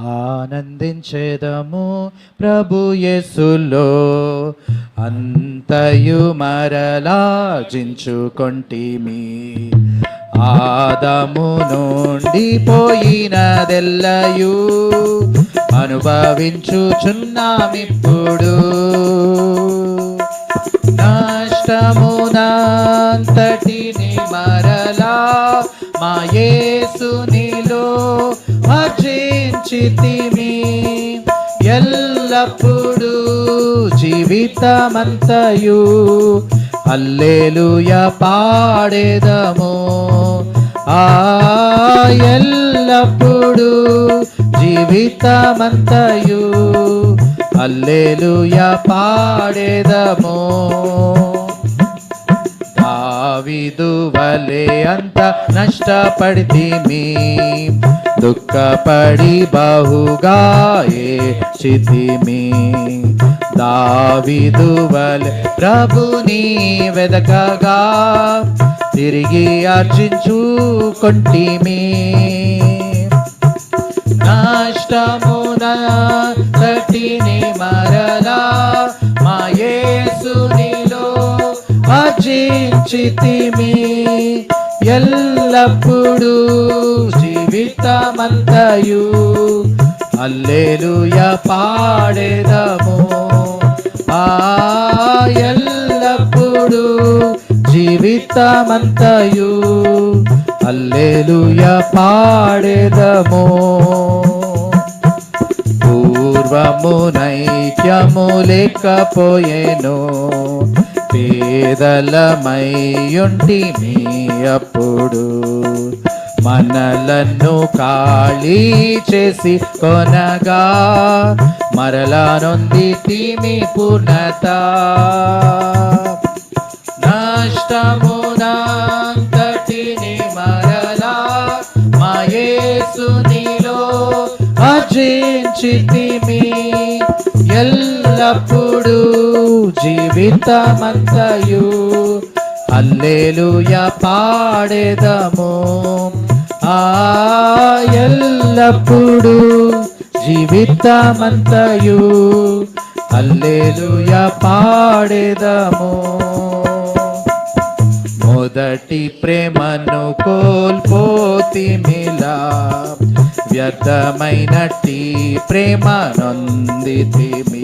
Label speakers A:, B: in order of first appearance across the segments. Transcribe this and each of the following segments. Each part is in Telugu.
A: ఆనందించేదము ప్రభు యేసులో. అంతయు మరలాజించుకొంటిమి ఆదము నుండి పోయినదెల్లయు అనుభవించుచున్నామిప్పుడు. నష్టమునంతటిని మరలా మా యేసునిలో అర్జించితిమి ఎల్లప్పుడూ జీవితమంతయు. అల్లేలుయ పాడేదము. ఆ ఎల్లప్పుడూ జీవితమంతయు. అల్లేలుయ పాడేదము. దావిదు వలే అంత నష్టపడితిమి. దుఃఖపడి బహుగా ఏచితిమి దావిదు వలె ప్రభుని వెదకగా తిరిగి అర్చించుకొంటిమి నష్టమున తటిని మరలా మాయేసునిలో యేసునిలో ఎల్లప్పుడూ జీవితమంతయు. అల్లేలుయ పాడేదము. ఆ ఎల్లప్పుడూ జీవితమంతయు. అల్లేలుయ పాడేదము. పూర్వము నైక్యము లేకపోయేను. పేదలమయ్యుంటి మీ అప్పుడు. మనలను ఖాళీ చేసి కొనగా మరలా నొంది తీమి పూర్ణత. నష్టమునంతటిని మరలా మా అజించి తిమి ఎల్లప్పుడూ జీవితమంతయు అల్లేలుయ పాడేదము. ఆ ఎల్లప్పుడూ జీవితమంతయు. అల్లేలుయ పాడేదము. మొదటి ప్రేమను కోల్పోతిమిలా వ్యర్థమైనట్టి ప్రేమ నొందితిమి.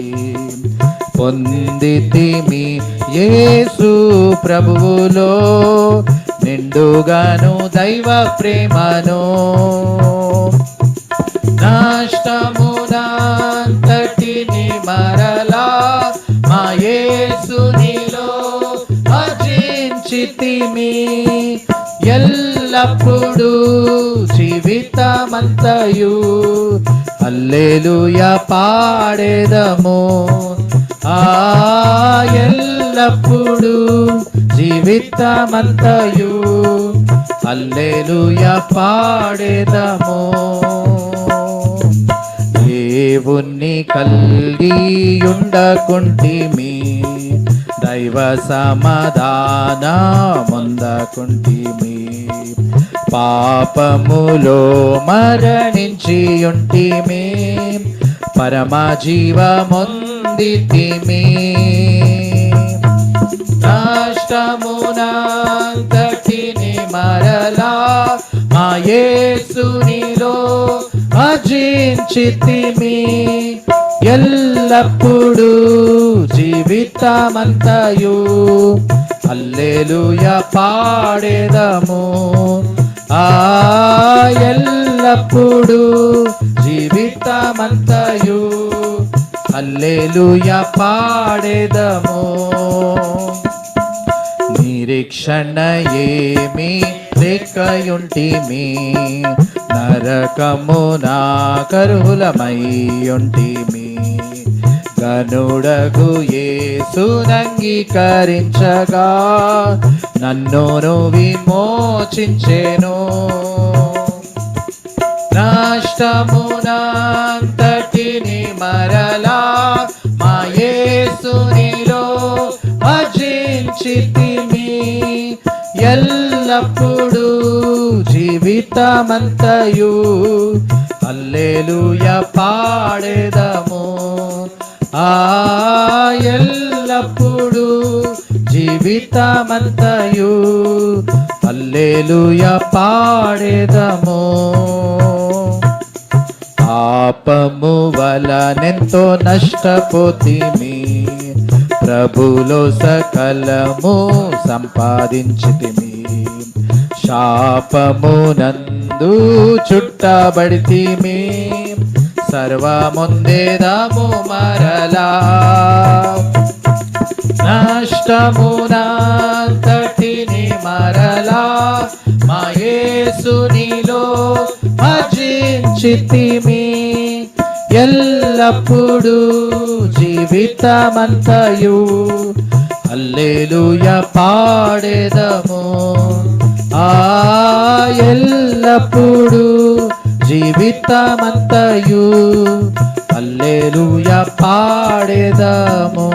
A: పొందితిమి యేసు ప్రభువులో నిండుగాను దైవ ప్రేమను. నష్టమునంతటిని మరలా మా యేసునిలో అర్జించితిమి ఎల్లప్పుడూ జీవితమంతయు. అల్లేలుయ పాడేదము. ఎల్లప్పుడూ జీవితమంతయు. అల్లెలుయ పాడేదము. దేవుణ్ణి కలిగియుండకుంటిమి దైవ సమాధాన ముందకుంటిమి పాపములో మరణించి ఉంటిమి పరమ పొందితిమి నష్టమునంతటిని మరలా మాయేసునిలో అజించితిమి ఎల్లప్పుడూ జీవితమంతయు. అల్లేలుయ పాడేదము. ఆ ఎల్లప్పుడూ జీవితమంతయు. అల్లేలుయ పాడేదము. నిరీక్షణ ఏమి లెక్కయుంటిమి నరకము నా కరువులమయ్యుంటిమి గనుడగు ఏసునంగీకరించగా నన్ను విమోచించెను. నష్టమునా స్థితిని ఎల్లప్పుడూ జీవితమంతయు. అల్లేలుయ పాడేదము. ఆ ఎల్లప్పుడు జీవితమంతయు. అల్లేలుయ పాడేదము. పాపము వలనెంతో నష్టపోతిమి. ప్రభులో సకలము సంపాదించితిమి. శాపమునందు చుట్టబడితిమి. సర్వముందేదము మరలా. నష్టమునంతటిని మరలా. మాయేసునిలో భజించితిమి. ఎల్లప్పుడూ జీవితమంతయు. అల్లెలుయ పాడేదము. ఆ ఎల్లప్పుడూ జీవితమంతయు. అల్లెలుయ పాడేదము.